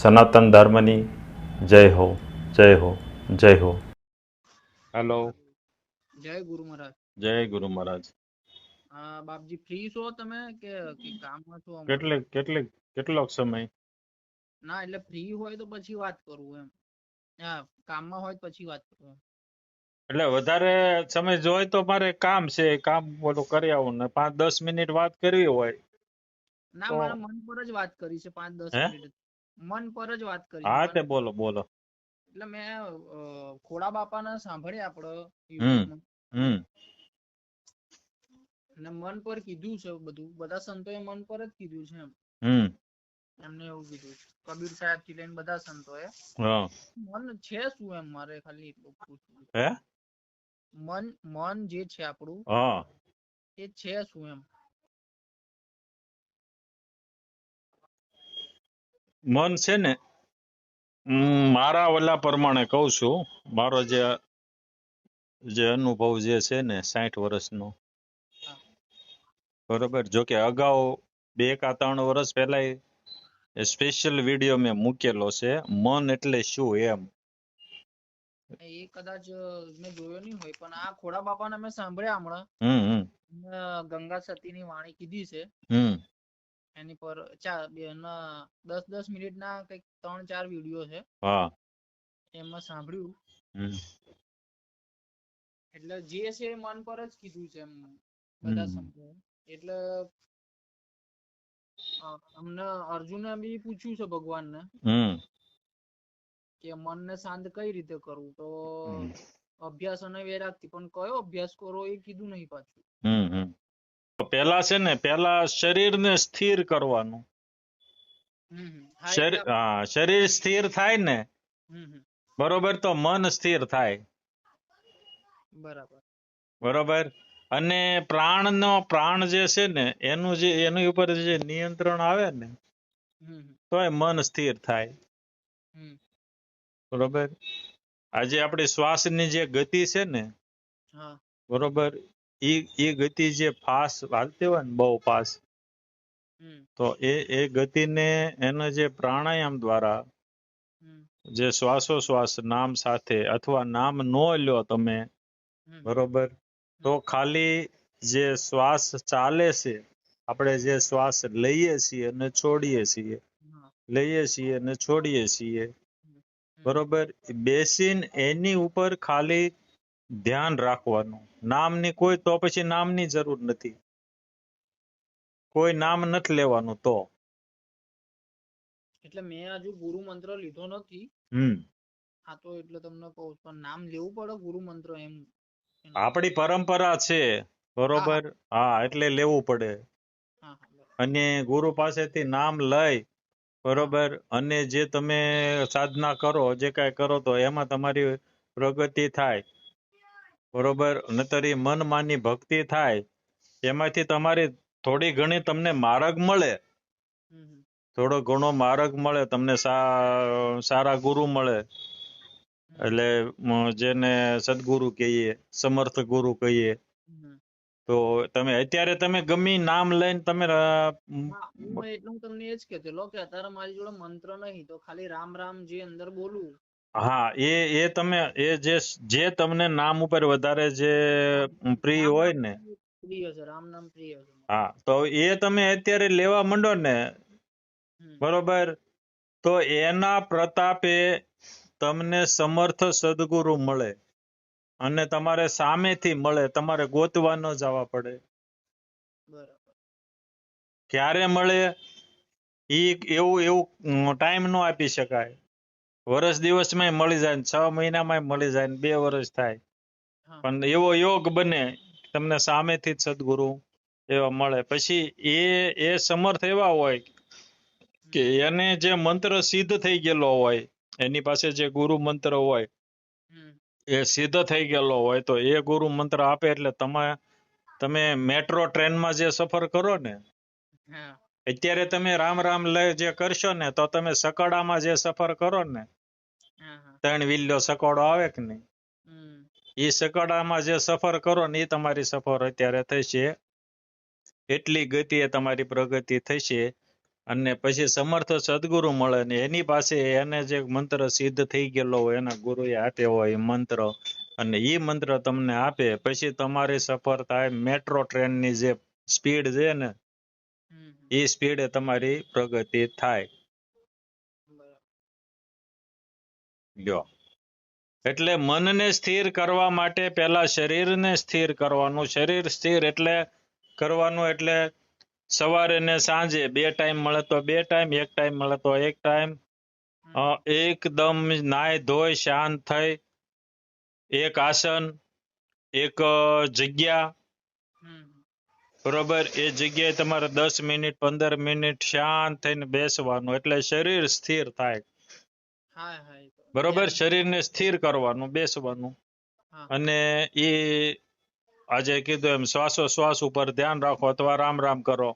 સનાતન ધર્મની જય હો જય હો જય હો. હેલો. જય ગુરુ મહારાજ. જય ગુરુ મહારાજ. બાપજી ફ્રી છો તમે કે કામમાં છો કેટલે કેટલે કેટલો કેટલોક સમય? ના એટલે ફ્રી હોય તો પછી વાત કરું એમ. હા કામમાં હોય તો પછી વાત કરું એટલે વધારે સમય જોઈ તો મારે કામ છે કામ બોલો કરી આવું ને. પાંચ દસ મિનિટ વાત કરવી હોય ના મારા મન પર જ વાત કરી છે પાંચ દસ મિનિટ મન પર જ વાત કરી હા તે બોલો બોલો. એટલે મેં ખોડા બાપાને સાંભળ્યા આપડે હમ. અને મન પર કીધું છે બધું. બધા સંતોએ મન પર જ કીધું છે એમ. હમ. એમને એવું કીધું કબીર સાહેબથી લઈને બધા સંતોએ. હા. મન છે શું એમ મારે ખાલી એટલું પૂછવું હે? મન મન જે છે આપણું હા. એ છે શું એમ? મન છે ને મારા ઓલા પ્રમાણે કહું છું મારો જે જે અનુભવ જે છે ને સાઠ વર્ષનો બરોબર? જો કે અગાઉ બે કા ત્રણ વર્ષ પહેલા સ્પેશિયલ વીડિયો મેં મૂકેલો છે મન એટલે શું એમ? એ કદાચ મેં જોયો નહીં હોય પણ આ ખોડા બાપાને મેં સાંભળ્યા હમણાં. ગંગા સતીની વાણી કીધી છે. એની પર ચાર બે દસ દસ મિનિટના કંઈક ત્રણ ચાર વીડિયો છે. હા. એમાં સાંભળ્યું. એટલે જે છે મન પર જ કીધું છે એમ બધા. સમજાય એટલે અમને અર્જુને બી પૂછ્યું છે ભગવાનને કે મનને શાંત કઈ રીતે કરવું? તો અભ્યાસ અને વૈરાગથી. પણ કયો અભ્યાસ કરો એ કીધું નહીં પાછું. પેલા છે ને પેલા શરીરને સ્થિર કરવાનું. હા શરીર સ્થિર થાય ને. બરોબર તો મન સ્થિર થાય. બરાબર. બરોબર? અને પ્રાણનો પ્રાણ જે છે ને એનું જે એની ઉપર જે નિયંત્રણ આવે ને તો એ મન સ્થિર થાય. બરોબર? આજે આપણી શ્વાસની જે ગતિ છે ને બરોબર? ઈ ઈ ગતિ જે ફાસ્ટ હાલતી હોય ને બહુ ફાસ્ટ તો એ એ ગતિને એના જે પ્રાણાયામ દ્વારા જે શ્વાસોશ્વાસ નામ સાથે અથવા નામ નો લ્યો તમે બરોબર? તો ખાલી જે શ્વાસ ચાલે છે આપણે જે શ્વાસ લઈએ છીએ અને છોડીએ છીએ લઈએ છીએ અને છોડીએ છીએ બરોબર? બેસીને એની ઉપર ખાલી ધ્યાન રાખવાનું. નામની કોઈ તો પછી નામની જરૂર નથી. કોઈ નામ નથી લેવાનું તો. એટલે મેં હજુ ગુરુ મંત્ર લીધો નથી. હમ. આ તો એટલે તમને કહું પણ નામ લેવું પડે ગુરુ મંત્ર એમ. આપણી પરંપરા છે બરોબર? હા એટલે લેવું પડે. હા હા. અને ગુરુ પાસેથી નામ લઈ બરોબર? અને જે તમે સાધના કરો જે કાંઈ કરો તો એમાં તમારી પ્રગતિ થાય. બરોબર? નતર ઈ મન માની ભક્તિ થાય એમાંથી તમારી થોડી ઘણી તમને માર્ગ મળે. થોડો ઘણો માર્ગ મળે તમને સારા ગુરુ મળે. એટલે જેને સદગુરુ કહીએ સમર્થ ગુરુ કહીએ. તો તમે અત્યારે તમે ગમે નામ લઈને તમે હું તમને એ જ કહેતો કે અત્યારે મારી જોડે મંત્ર નહીં તો ખાલી રામ રામ જે અંદર બોલું હા એ એ તમે એ જે જે તમને નામ ઉપર વધારે જે પ્રિય હોય ને. પ્રિય છે રામ નામ પ્રિય છે. હા તો એ તમે અત્યારે લેવા માંડો ને બરોબર? તો એના પ્રતાપે તમને સમર્થ સદગુરુ મળે અને તમારે સામેથી મળે તમારે ગોતવા ન જવા પડે. બરાબર. ક્યારે મળે? એ એવું એવું ટાઈમ નો આપી શકાય. વર્ષ દિવસમાં મળી જાય છ મહિનામાં મળી જાય બે વર્ષ થાય. પણ એવો યોગ બને તમને સામેથી જ સદગુરુ એવા મળે. પછી એ એ સમર્થ એવા હોય કે એને જે મંત્ર સિદ્ધ થઈ ગયેલો હોય એની પાસે જે ગુરુ મંત્ર હોય એ સિદ્ધ થઈ ગયેલો હોય તો એ ગુરુ મંત્ર આપે એટલે તમે તમે મેટ્રો ટ્રેનમાં જે સફર કરો ને અત્યારે તમે રામ રામ લય જે કરશો ને તો તમે સકડામાં જે સફર કરો ને ત્રણ વિલ્લો સકોડો આવે કે નહીં? એ સકડામાં જે સફર કરો ને એ તમારી સફર અત્યારે થશે. એટલી ગતિએ તમારી પ્રગતિ થશે. અને પછી સમર્થ સદગુરુ મળે ને એની પાસે એને જે મંત્ર સિદ્ધ થઈ ગયેલો હોય એના ગુરુએ આપ્યો હોય મંત્ર. અને એ મંત્ર તમને આપે. પછી તમારી સફર થાય મેટ્રો ટ્રેનની જે સ્પીડ છે ને. એ સ્પીડે તમારી પ્રગતિ થાય. એટલે મનને સ્થિર કરવા માટે પહેલા શરીરને સ્થિર કરવાનું. શરીર સ્થિર એટલે કરવાનું એટલે સવારે ને સાંજે બે ટાઈમ મળે તો બે ટાઈમ એક ટાઈમ મળે તો એક ટાઈમ એકદમ નાય ધોઈ શાંત થઈ. એક આસન, એક જગ્યા બરોબર એ જગ્યાએ તમારે દસ મિનિટ પંદર મિનિટ શાંત થઈને બેસવાનું એટલે શરીર સ્થિર થાય. બરોબર શરીરને સ્થિર કરવાનું બેસવાનું. અને એ આજે કીધું એમ શ્વાસોશ્વાસ ઉપર ધ્યાન રાખો અથવા રામ રામ કરો.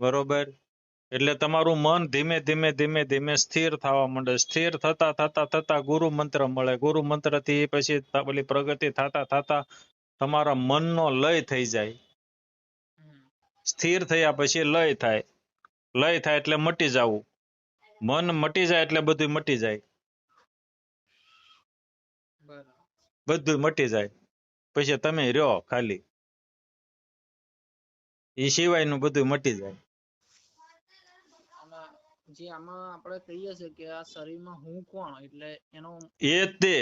બરોબર? એટલે તમારું મન ધીમે ધીમે ધીમે ધીમે સ્થિર થવા માંડે. સ્થિર થતા થતા થતા ગુરુ મંત્ર મળે. ગુરુ મંત્રથી પછી પેલી પ્રગતિ થતા થતા તમારા મનનો લય થઈ જાય. સ્થિર થયા પછી લય થાય. લય થાય એટલે મટી જવું. મન મટી જાય એટલે બધું મટી જાય. બધું મટી જાય. પછી તમે રહ્યો ખાલી. એ સિવાયનું બધું મટી જાય. જે આમાં આપણે કહીએ છીએ કે આ શરીરમાં હું કોણ? એટલે એનો એ તે.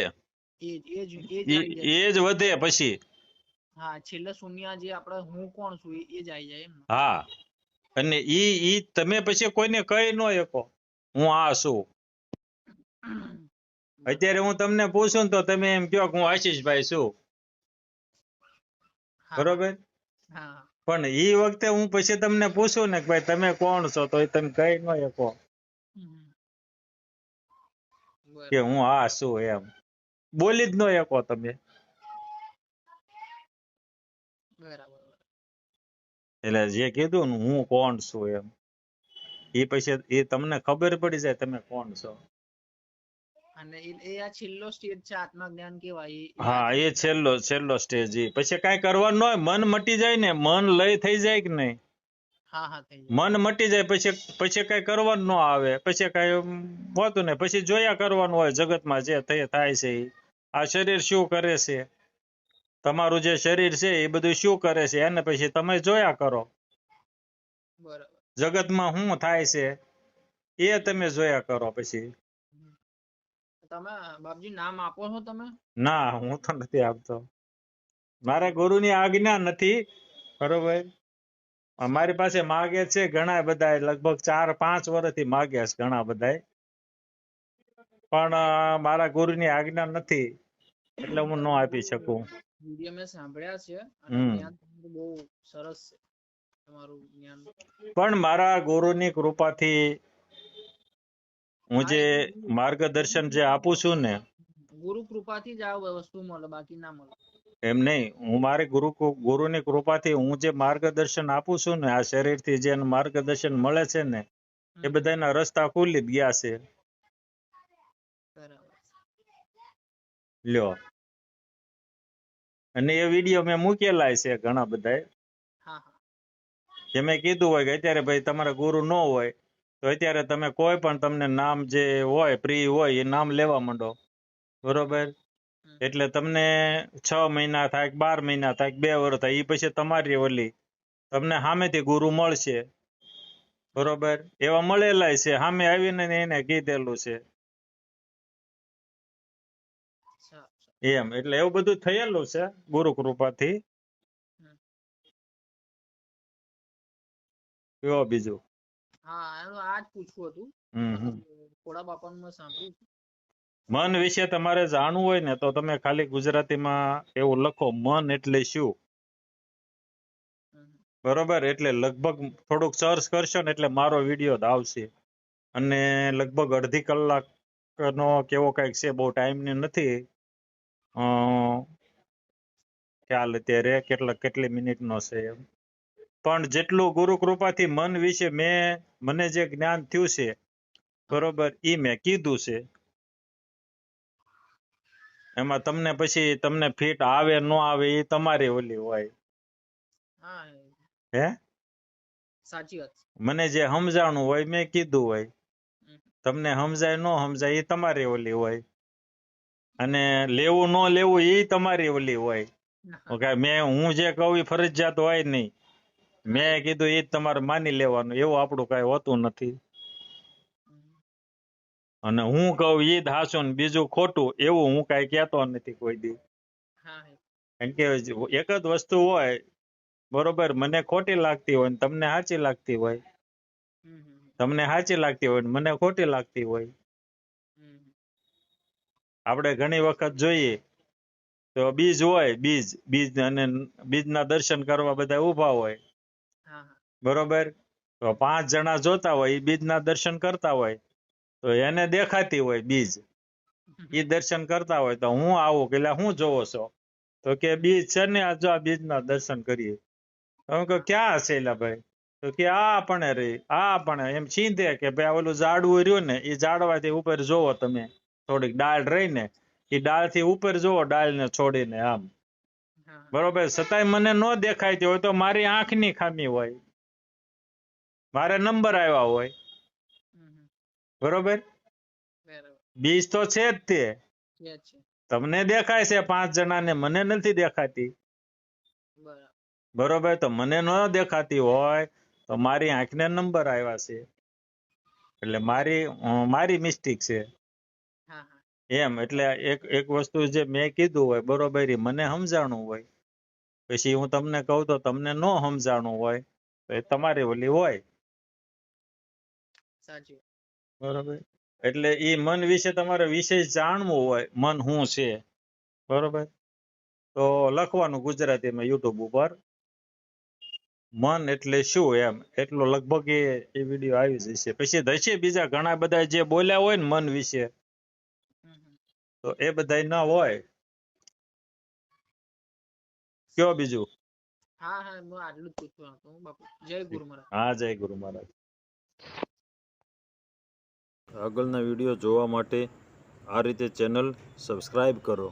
જ એ જ વધે પછી. હા છેલ્લે શૂન્ય જે આપણે હું કોણ છું એ- એ જ આવી જાય એમ હા અને ઈ ઈ તમે પછી કોઈને કહી ન શકો હું આ છું. અત્યારે હું તમને પૂછું તો તમે એમ કહો કે હું આશીષભાઈ છું. બરોબર? હા. પણ ઈ વખતે હું પછી તમને પૂછું ને કે ભાઈ તમે કોણ છો તો તમે કહી ન શકો. કે હું આ છું એમ. બોલી જ ન શકો તમે બરાબર એટલે જે કીધું ને હું કોણ છું એમ. એ પછી એ તમને ખબર પડી જાય તમે કોણ છો. અને એ આ છેલ્લો સ્ટેજ છે આત્મજ્ઞાન એ. હા એ છેલ્લો છેલ્લો સ્ટેજ એ. પછી કઈ કરવાનું હોય મન મટી જાય ને મન લય થઈ જાય કે નહીં? હા હા થઈ જાય. મન મટી જાય પછી પછી કઈ કરવાનું ન આવે. પછી કઈ હોતું ને પછી જોયા કરવાનું હોય જગતમાં જે થાય છે આ શરીર શું કરે છે? તમારું જે શરીર છે એ બધું શું કરે છે? એને પછી તમે જોયા કરો. જગતમાં શું થાય છે એ તમે જોયા કરો પછી. તમે બાપજી નામ આપો છો તમે? ના હું તો નથી આપતો. મારે ગુરુની આજ્ઞા નથી. બરોબર? અમારી પાસે માગે છે ઘણા બધા લગભગ ચાર પાંચ વર્ષથી માગ્યા છે ઘણા બધા પણ મારા ગુરુની આજ્ઞા નથી. એટલે હું ન આપી શકું. વિડિયો મેં સાંભળ્યા છે અને બહુ સરસ છે. તમારું જ્ઞાન પણ મારા ગુરુની કૃપાથી હું જે માર્ગદર્શન જે આપું છું ને ગુરુ કૃપાથી જ આ વસ્તુ મળે બાકી ના મળે. એમ નહીં. હું મારી ગુરુ ગુરુની કૃપાથી હું જે માર્ગદર્શન આપું છું ને આ શરીરથી જે માર્ગદર્શન મળે છે ને એ. બધાના રસ્તા ખુલી ગયા છે બરાબર લ્યો. અને એ વીડિયો મેં મૂકેલા છે ઘણા બધા જે મેં કીધું હોય કે અત્યારે ભાઈ તમારા ગુરુ ન હોય તો અત્યારે તમે કોઈ પણ તમને નામ જે હોય પ્રિય હોય એ નામ લેવા માંડો. બરોબર? એટલે તમને છ મહિના થાય બાર મહિના થાય બે વર્ષ થાય એ પછી તમારી ઓલી તમને સામેથી ગુરુ મળશે. બરોબર? એવા મળેલા છે. સામે આવીને એને કીધેલું છે. એમ એટલે એવું બધું થયેલું છે ગુરુ કૃપાથી. કયો બીજું. હા એનું આ જ પૂછવું હતું. થોડા બાપાનું સાંભળ્યું મન વિશે તમારે જાણવું હોય ને તો તમે ખાલી ગુજરાતીમાં એવું લખો મન એટલે શું? બરોબર એટલે લગભગ થોડુંક સર્ચ કરશો ને એટલે મારો વીડિયો જ આવશે. અને લગભગ અડધી કલાકનો કેવો કંઈક છે બહુ ટાઈમ ને નથી. ખ્યાલ અત્યારે કેટલા કેટલી મિનિટનો છે એમ. પણ જેટલું ગુરુ કૃપાથી મન વિશે મેં મને જે જ્ઞાન થયું છે બરોબર એ મેં કીધું છે. એમાં તમને પછી તમને ફિટ આવે ન આવે એ તમારી ઓલી હોય. હા. હે? સાચી વાત મને જે સમજાણું હોય મેં કીધું હોય. તમને સમજાય ન સમજાય એ તમારી ઓલી હોય. અને લેવું ન લેવું એ તમારી ઓલી હોય. ઓકે મેં હું જે કહું એ ફરજિયાત હોય નહીં. મેં કીધું એ જ તમારે માની લેવાનું એવું આપણું કઈ હોતું નથી. અને હું કહું એ જ ને બીજું ખોટું એવું હું કઈ કહેતો નથી કોઈ દી. કારણ કે એક જ વસ્તુ હોય બરોબર મને ખોટી લાગતી હોય ને તમને સાચી લાગતી હોય. તમને સાચી લાગતી હોય ને મને ખોટી લાગતી હોય. આપણે ઘણી વખત જોઈએ તો બીજ હોય બીજ બીજ અને બીજના દર્શન કરવા બધા ઊભા હોય. બરોબર? તો પાંચ જણા જોતા હોય એ બીજના દર્શન કરતા હોય તો એને દેખાતી હોય બીજ. એ દર્શન કરતા હોય તો હું આવું કે હું જોવો છો? તો કે બીજ છે ને આ જો આ બીજના દર્શન કરીએ. હું કહું ક્યાં હશે એલા ભાઈ? તો કે આ પણ રે આ પણ. એમ છીંધે કે ભાઈ આ ઓલું ઝાડવું રહ્યું ને એ ઝાડવાથી ઉપર જોવો તમે. થોડીક ડાળ રહીને એ ડાળથી ઉપર જોવો ડાળને છોડીને આમ. બરોબર છતાંય મને ન દેખાયતી હોય તો મારી આંખની ખામી હોય. મારે નંબર આવ્યા હોય. બરોબર? બીજ તો છે જ તે. તમને દેખાય છે પાંચ જણાને મને નથી દેખાતી. બરોબર. તો મને ન દેખાતી હોય તો મારી આંખને નંબર આવ્યા છે. એટલે મારી મારી મિસ્ટેક છે. એમ એટલે એક એક વસ્તુ જે મેં કીધું હોય બરોબર મને સમજાણું હોય. પછી હું તમને કહું તો તમને ન સમજાણું હોય તો એ તમારી ઓલી હોય. બરોબર? એટલે એ મન વિશે તમારે વિશેષ જાણવું હોય મન શું છે. બરોબર? તો લખવાનું ગુજરાતીમાં યુટ્યુબ ઉપર. મન એટલે શું એમ? એટલો લગભગ એ વીડિયો આવી જશે. પછી હશે બીજા ઘણા બધા જે બોલ્યા હોય ને મન વિશે. તો એ બધાય ન હોય. કયો બીજું? હા હા હું આટલું જ પૂછવા હતું બાપુ. જય ગુરુ મહારાજ. હા જય ગુરુ મહારાજ. આગળના વીડિયો જોવા માટે આ રીતે ચેનલ સબસ્ક્રાઇબ કરો.